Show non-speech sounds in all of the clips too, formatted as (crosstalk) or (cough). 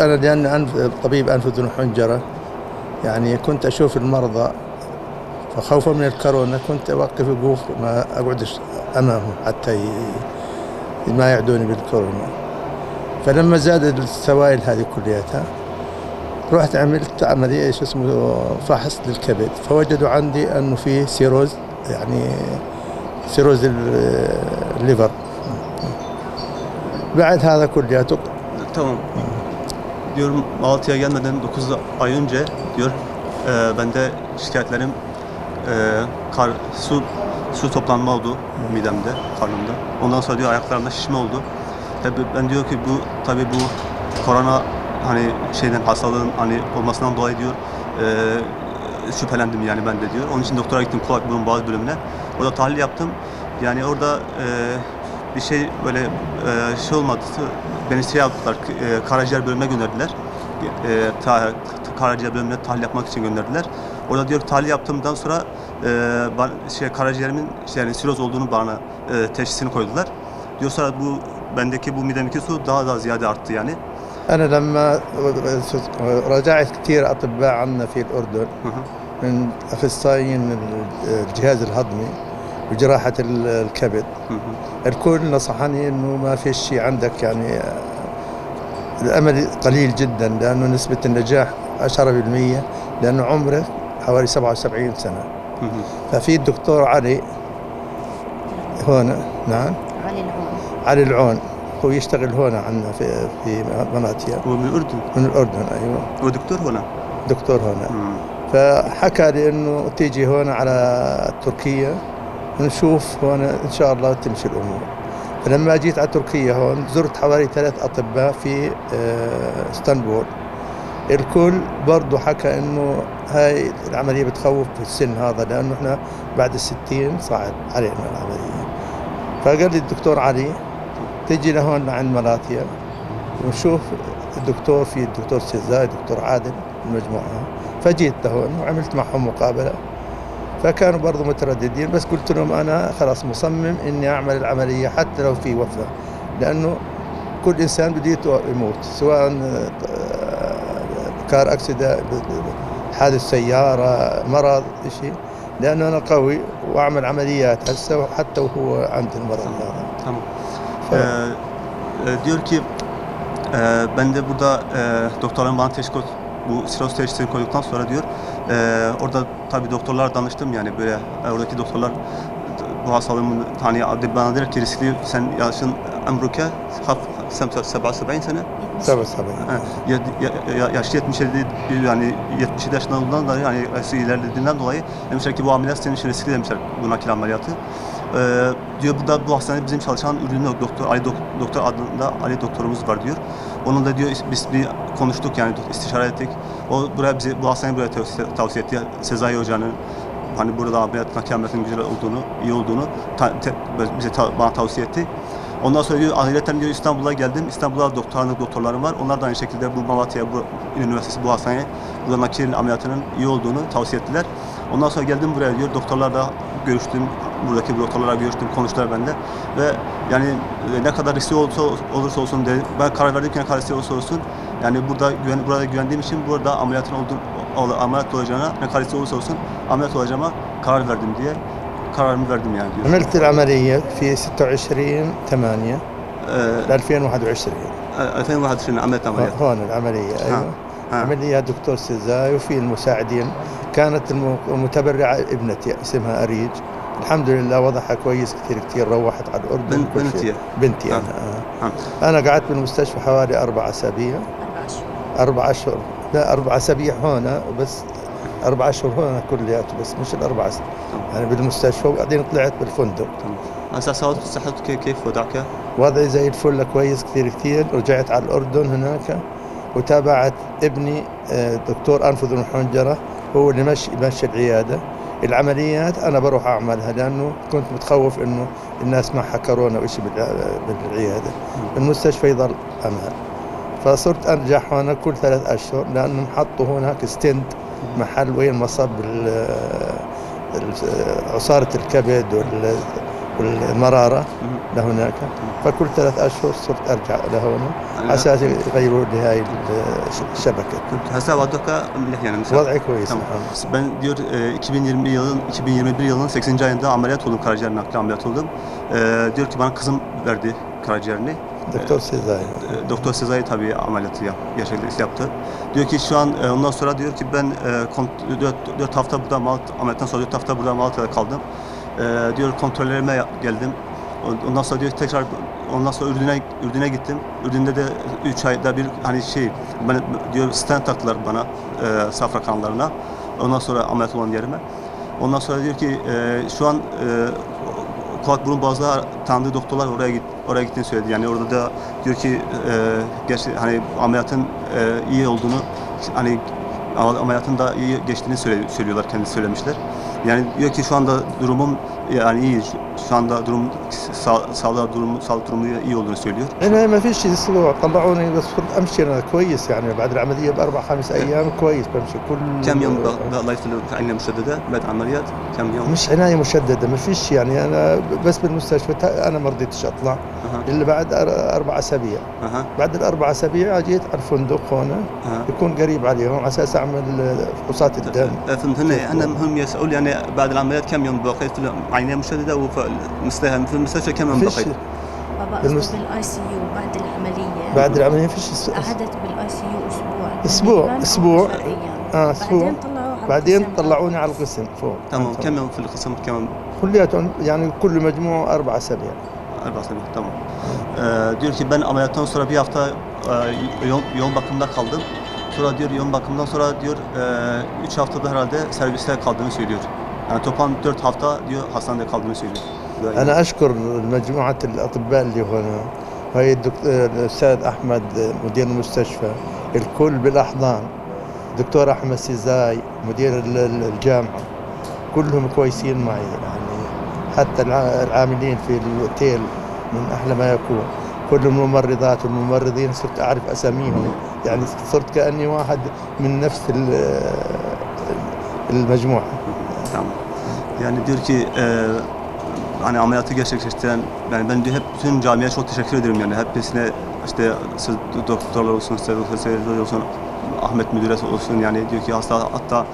أنا لأن أنف طبيب أنف وأذن وحنجرة يعني كنت أشوف المرضى فخوفا من الكورونا كنت أوقف وقوف ما أقعدش أمامهم حتى ما يعدوني بالكورونا. فلما زادت السوائل هذه كلياتها رحت عملت عملية شو اسمه فحص للكبد. فوجدوا عندي أنه في سيروز يعني سيروز ال- الليفر. بعد هذا كلياته Tamam. Diyorum Malatya'ya gelmeden 9 ay önce diyor e, bende şikayetlerim e, kar, su su toplanma oldu midemde, karnımda. Ondan sonra diyor ayaklarımda şişme oldu. Tabii ben diyor ki bu tabii bu korona hani şeyden hastalığın hani olmasından dolayı diyor e, şüphelendim yani ben de diyor. Onun için doktora gittim kulak burun boğaz bölümüne. Orada tahlil yaptım. Yani orada e, bir şey böyle e, şey olmadı. Beni şey yaptılar, e, karaciğer bölümüne gönderdiler. E, ta, karaciğer bölümüne tahlil yapmak için gönderdiler. Orada diyor tahlil yaptığımdan sonra e, ben, şey karaciğerimin şey, yani siroz olduğunu bana e, teşhisini koydular. Diyor sonra bu bendeki bu midemdeki su daha da ziyade arttı yani. أنا لما راجعت كثير أطباء عنا في الأردن Hı hı. من أخصائيين الجهاز الهضمي وجراحة الكبد. الكل نصحني إنه ما في شيء عندك يعني الأمل قليل جدا لأنه نسبة النجاح 10% لأنه عمره حوالي 77 سنة Hı hı. ففي الدكتور علي هنا نعم علي العون علي العون هو يشتغل هنا عندنا في في مناطيا Bu من Ürdün. من الأردن أيوه O doktor هنا. دكتور هنا Hı. فحكى لي إنه تيجي هون على تركيا ونشوف هون إن شاء الله تمشي الأمور. فلما جيت على تركيا هون زرت حوالي ثلاث أطباء في آه، إسطنبول. الكل برضه حكى إنه هاي العملية بتخوف في السن هذا لأنه إحنا بعد الستين صعب علينا العملية. فقال لي الدكتور علي تجي لهون لعند مالاتيا ونشوف الدكتور في الدكتور سيزاي الدكتور عادل المجموعة. فجيت لهون وعملت معهم مقابلة. فكانوا برضو مترددين بس قلت لهم أنا خلاص مصمم إني أعمل العملية حتى لو في وفاة لأنه كل إنسان بده يموت سواء آه، كار أكسيدا حادث سيارة مرض شيء لأنه أنا قوي وأعمل عمليات هسه حتى وهو عندي المرض هذا. Tamam. ف- Ee, e, diyor ki e, ben de burada e, teşhis koy- bu siroz teşhisini koyduktan sonra diyor Ee, orada tabii doktorlar danıştım yani böyle e, oradaki doktorlar bu hastalığın hani bana der ki riskli sen yaşın ömrüke haf 77 sene. 77. Ya, ya, yaş 77 yani 77 yaşından da yani yaşı ilerlediğinden dolayı demişler ki bu ameliyat senin için riskli demişler bu nakil ameliyatı. Ee, diyor bu bu hastanede bizim çalışan ürün doktor Ali Dok doktor adında Ali doktorumuz var diyor. Onun da diyor biz bir konuştuk yani istişare ettik. O buraya bize bu hastaneye buraya tavsiye, etti. Sezai Hoca'nın hani burada ameliyat ameliyatının güzel olduğunu, iyi olduğunu ta- te- bize ta- bana tavsiye etti. Ondan sonra diyor ayrıca diyor İstanbul'a geldim. İstanbul'da doktorlarım, doktorlarım var. Onlar da aynı şekilde bu Malatya bu Üniversitesi bu hastaneye burada nakil ameliyatının iyi olduğunu tavsiye ettiler. Ondan sonra geldim buraya diyor. Doktorlarla görüştüm. Buradaki doktorlarla görüştüm. Konuştular bende. Ve yani e, ne kadar riskli olursa, olursa olsun dedi. Ben karar verdim ki ne kadar riskli olursa olsun. Yani burada güven, burada güvendiğim için burada ameliyatın olduğunu, ameliyat olacağına ne riskli olursa olsun ameliyat olacağıma karar verdim diye kararımı verdim yani diyor. عملت العملية في 26 8 Ee, 2021 2021 عملت عمليات هون العملية أيوة ها. عمل لي دكتور سيزاي وفي المساعدين كانت الم- المتبرعة ابنتي اسمها أريج الحمد لله وضعها كويس كثير كثير روحت على الأردن. بنتي. بنتي آه. أنا آه. آه. أنا قعدت بالمستشفى حوالي أربع أسابيع أربع أشهر. لا أربع أسابيع هنا بس أربع أشهر هنا كلياته بس مش الأربع أس- يعني بالمستشفى. وبعدين طلعت بالفندق. تمام هسه صحتك كيف وضعك؟ وضعي زي الفل كويس كثير كثير. رجعت على الأردن هناك وتابعت ابني آه، دكتور أنف وأذن وحنجرة هو اللي مشي مشي العيادة. العمليات أنا بروح أعملها لأنه كنت متخوف إنه الناس معها كورونا وإشي بالع- بالعيادة. المستشفى يضل أمان. فصرت أرجع هنا كل ثلاث أشهر لأنهم حطوا هناك ستنت محل وين مصب عصارة الكبد وال- والمرارة لهناك فكل ثلاث أشهر صرت أرجع لهنا على أساس يغيروا لي هاي الشبكة Hesap vardaka millet yani. وضعي كويس Tamam. الحمد Ben diyor e, 2020 yılın 2021 yılının 8. ayında ameliyat oldum karaciğer nakli ameliyat oldum. E, diyor ki bana kızım verdi karaciğerini. Doktor Sezai. E, doktor Sezai tabii ameliyatı yap, yaptı. Diyor ki şu an e, ondan sonra diyor ki ben e, 4, 4 hafta burada ameliyattan sonra 4 hafta burada Malatya'da kaldım. Diyor kontrollerime geldim. Ondan sonra diyor tekrar ondan sonra Ürdün'e Ürdün'e gittim. Ürdün'de de 3 ayda bir hani şey ben diyor stent taktılar bana e, safra kanlarına. Ondan sonra ameliyat olan yerime. Ondan sonra diyor ki e, şu an e, kulak burun boğazda tanıdığı doktorlar oraya git oraya gittiğini söyledi. Yani orada da diyor ki e, gerçi hani ameliyatın e, iyi olduğunu hani ameliyatın da iyi geçtiğini söylüyorlar kendisi söylemişler. Yani diyor ki şu anda durumum yani iyi. Şu- Şu anda durum sağ, sağlık durumu sağlık durumu iyi olduğunu söylüyor. هنا ما فيش اسبوع طلعوني بس صرت امشي انا كويس يعني بعد العمليه باربع خمس ايام كويس بمشي كل كم يوم الله يسلمك عناية مشددة بعد العمليات كم يوم؟ مش عنايه مشدده ما فيش يعني انا بس بالمستشفى تا- انا ما رضيتش اطلع أها. الا بعد أربع أسابيع. أها. بعد الأربع أسابيع جيت على الفندق هنا. أها. يكون قريب عليهم على أساس أعمل فحوصات الدم. فهمت هن هن مهم يسأل يعني بعد العمليات كم يوم بقيت؟ في وفي المستشفى في المستشفى كم يوم فيش. بقيت؟ بابا أصله بالاي سي يو بعد العملية. بعد العملية فيش قعدت بالاي سي يو أسبوع أسبوع. 10 أيام. آه أسبوع. بعدين طلعوه على بعدين. طلعوني على القسم فوق. تمام. كم يوم في القسم؟ كم يوم؟ كلياتهم يعني كل مجموع أربع أسابيع. Arba sene, tamam. Ee, diyor ki ben ameliyattan sonra bir hafta e, yoğun, yoğun bakımda kaldım. Sonra diyor yoğun bakımdan sonra diyor 3 haftada herhalde serviste kaldığını söylüyor. Yani toplam 4 hafta diyor hastanede kaldığını söylüyor. انا اشكر مجموعه الاطباء اللي هنا هاي الدكتور الاستاذ احمد مدير المستشفى الكل بالاحضان دكتور احمد سيزاي مدير ال- ال- الجامعه كلهم كويسين معي يعني حتى الع- العاملين في الاوتيل من أحلى ما يكون كل الممرضات والممرضين صرت اعرف اساميهم يعني صرت كاني واحد من نفس ال- المجموعه Tamam. Yani diyor ki e, hani ameliyatı gerçekleştiren yani ben diyor hep bütün camiye çok teşekkür ederim yani hepsine işte siz doktorlar olsun, siz olsun, Ahmet Müdür'e olsun yani diyor ki hasta hatta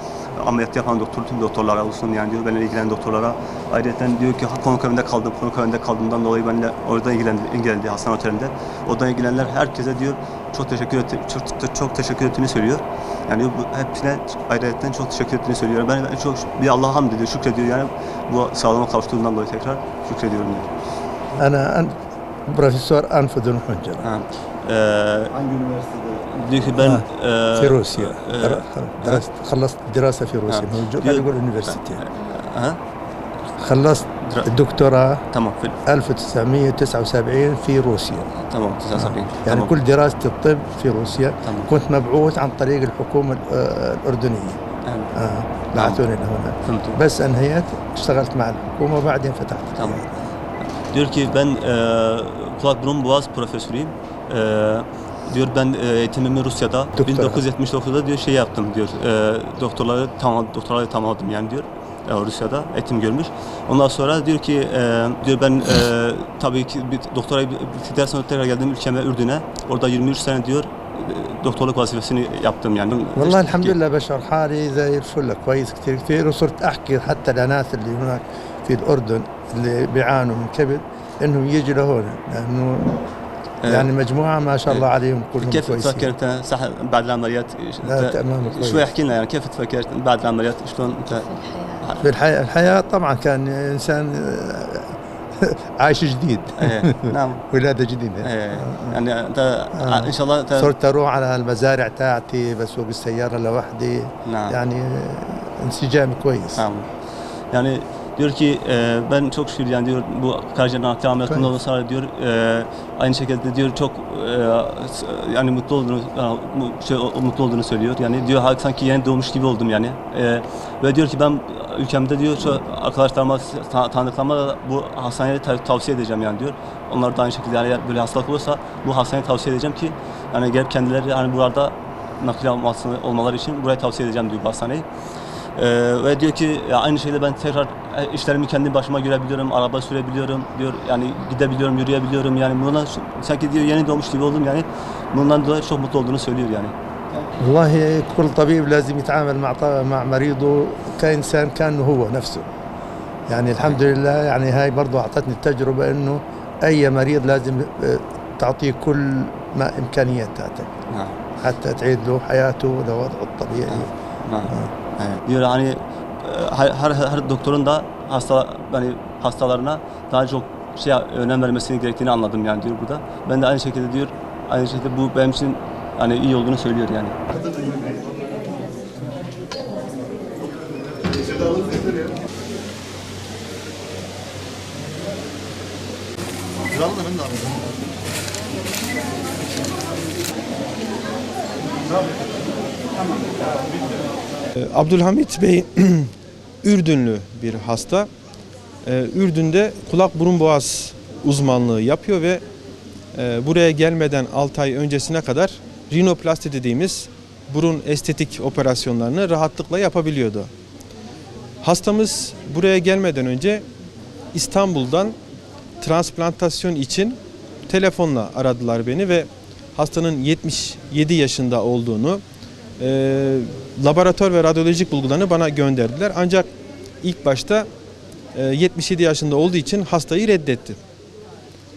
ameliyat yapan doktor, tüm doktorlara olsun yani diyor benimle ilgilenen doktorlara. Ayrıca diyor ki konuk evinde kaldım, konuk evinde kaldığımdan dolayı benimle oradan ilgilendi, ilgilendi Hasan Oteli'nde. Oradan ilgilenenler herkese diyor çok teşekkür etti, çok, çok teşekkür ettiğini söylüyor. Yani bu hepsine ayrıca çok teşekkür ettiğini söylüyor. Ben, ben çok bir Allah'a hamd ediyor, şükrediyor yani bu sağlama kavuştuğundan dolayı tekrar şükrediyorum diyor. Ana profesör Anfudun Hüncel. Hangi üniversitede? Ben Ha, e, في روسيا آه. درست خلصت دراسة في روسيا آه. موجود ديو- يقول يونيفرسيتي ha, خلصت الدكتوراه tamam fi- 1979 في روسيا tamam تسعة وسبعين يعني tamam. كل دراسة الطب في روسيا تمام. كنت مبعوث عن طريق الحكومة ال- آه، الأردنية Ha, آه، بعثوني لهنا فهمت بس أنهيت اشتغلت مع الحكومة وبعدين فتحت Tamam. Diyor ki ben e, kulak burun boğaz profesörüyüm. E, diyor ben e, eğitimimi Rusya'da Doktora. 1979'da diyor şey yaptım diyor. E, doktorları tamam doktorları tamamladım yani diyor. E, Rusya'da eğitim görmüş. Ondan sonra diyor ki e, diyor ben e, tabii ki bir doktorayı bitirdikten sonra tekrar geldim ülkeme Ürdün'e. Orada 23 sene diyor e, doktorluk vazifesini yaptım yani. والله İşte الحمد ki- لله بشر حالي زي الفل كويس كثير كثير وصرت أحكي حتى لناس اللي هناك في الأردن اللي بيعانوا من كبد إنهم يجوا لهون لأنه آه. يعني مجموعة ما شاء الله عليهم كلهم كيف كويسين. تفكر انت صح بعد العمليات؟ لا، تمام، كويس. شوي احكي لنا يعني كيف تفكر بعد العمليات؟ شلون أنت؟ في الحياة. في الحياة, الحياة طبعا كان إنسان (laughs) عايش جديد. إيه نعم. (laughs) ولادة جديدة. إيه يعني أنت آه. إن شاء الله انت صرت أروح على المزارع تاعتي بسوق السيارة لوحدي. نعم. يعني انسجام كويس. Tamam. Yani diyor ki e, ben çok şükür yani diyor bu karaciğer nakli ameliyatından Evet. sonra diyor e, aynı şekilde diyor çok e, yani mutlu olduğunu mu- şey, mutlu olduğunu söylüyor. Yani diyor sanki yeni doğmuş gibi oldum yani. E, ve diyor ki ben ülkemde diyor şu arkadaşlarıma ta- tanıdıklarıma da bu hastaneyi ta- tavsiye edeceğim yani diyor. Onlar da aynı şekilde yani böyle hastalık olursa bu hastaneyi tavsiye edeceğim ki yani gelip kendileri hani burada nakil olmaları için buraya tavsiye edeceğim diyor bu hastaneyi. Ee, ve diyor ki ya aynı şekilde ben tekrar e, işlerimi kendi başıma görebiliyorum, araba sürebiliyorum diyor. Yani gidebiliyorum, yürüyebiliyorum. Yani buna sanki diyor yeni doğmuş gibi oldum yani. Bundan dolayı çok mutlu olduğunu söylüyor yani. والله كل طبيب لازم يتعامل مع مع مريضه كإنسان كأنه هو نفسه يعني الحمد لله يعني هاي برضو أعطتني التجربة أنه أي مريض لازم آه، تعطيه كل ما إمكانياتك Ha. حتى تعيد له حياته لوضعه الطبيعي Ha. Evet. Diyor hani e, her, her, her doktorun da hasta hani hastalarına daha çok şey önem vermesini gerektiğini anladım yani diyor burada. Ben de aynı şekilde diyor aynı şekilde bu benim için hani iyi olduğunu söylüyor yani. Kralın da ben de alayım. Ee, Abdülhamit Bey (clears throat) Ürdünlü bir hasta. Ee, Ürdün'de kulak burun boğaz uzmanlığı yapıyor ve e, buraya gelmeden 6 ay öncesine kadar rinoplasti dediğimiz burun estetik operasyonlarını rahatlıkla yapabiliyordu. Hastamız buraya gelmeden önce İstanbul'dan transplantasyon için telefonla aradılar beni ve hastanın 77 yaşında olduğunu, e, laboratuvar ve radyolojik bulgularını bana gönderdiler. Ancak ilk başta e, 77 yaşında olduğu için hastayı reddetti.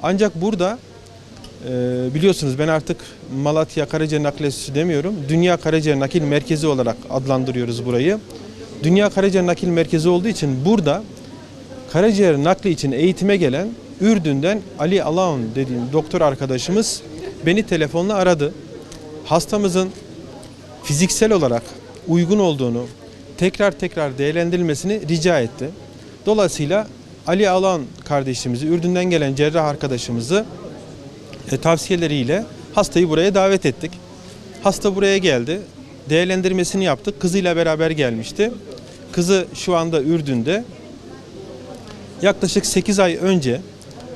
Ancak burada e, biliyorsunuz ben artık Malatya Karaciğer Enstitüsü demiyorum. Dünya Karaciğer Nakil Merkezi olarak adlandırıyoruz burayı. Dünya Karaciğer Nakil Merkezi olduğu için burada karaciğer nakli için eğitime gelen Ürdün'den Ali Alaun dediğim doktor arkadaşımız beni telefonla aradı. Hastamızın fiziksel olarak uygun olduğunu tekrar tekrar değerlendirilmesini rica etti. Dolayısıyla Ali Alan kardeşimizi, Ürdün'den gelen cerrah arkadaşımızı e, tavsiyeleriyle hastayı buraya davet ettik. Hasta buraya geldi. Değerlendirmesini yaptık. Kızıyla beraber gelmişti. Kızı şu anda Ürdün'de. Yaklaşık 8 ay önce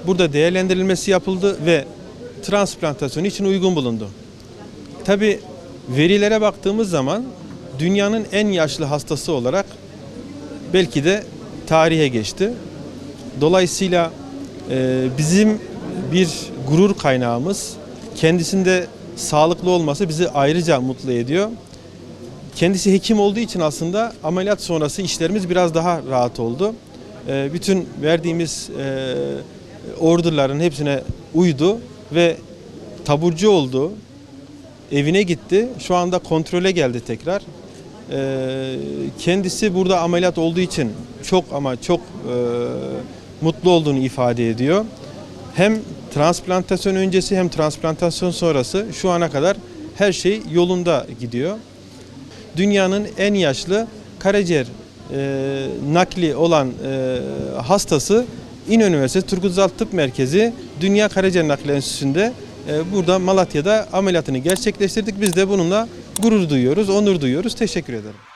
burada değerlendirilmesi yapıldı ve transplantasyon için uygun bulundu. Tabi verilere baktığımız zaman dünyanın en yaşlı hastası olarak belki de tarihe geçti. Dolayısıyla e, bizim bir gurur kaynağımız kendisinde sağlıklı olması bizi ayrıca mutlu ediyor. Kendisi hekim olduğu için aslında ameliyat sonrası işlerimiz biraz daha rahat oldu. E, bütün verdiğimiz e, orderların hepsine uydu ve taburcu oldu evine gitti. Şu anda kontrole geldi tekrar. Ee, kendisi burada ameliyat olduğu için çok ama çok e, mutlu olduğunu ifade ediyor. Hem transplantasyon öncesi hem transplantasyon sonrası şu ana kadar her şey yolunda gidiyor. Dünyanın en yaşlı karaciğer e, nakli olan e, hastası İnönü Üniversitesi Turgut Özal Tıp Merkezi Dünya Karaciğer Nakli Enstitüsü'nde burada Malatya'da ameliyatını gerçekleştirdik. Biz de bununla gurur duyuyoruz, onur duyuyoruz. Teşekkür ederim.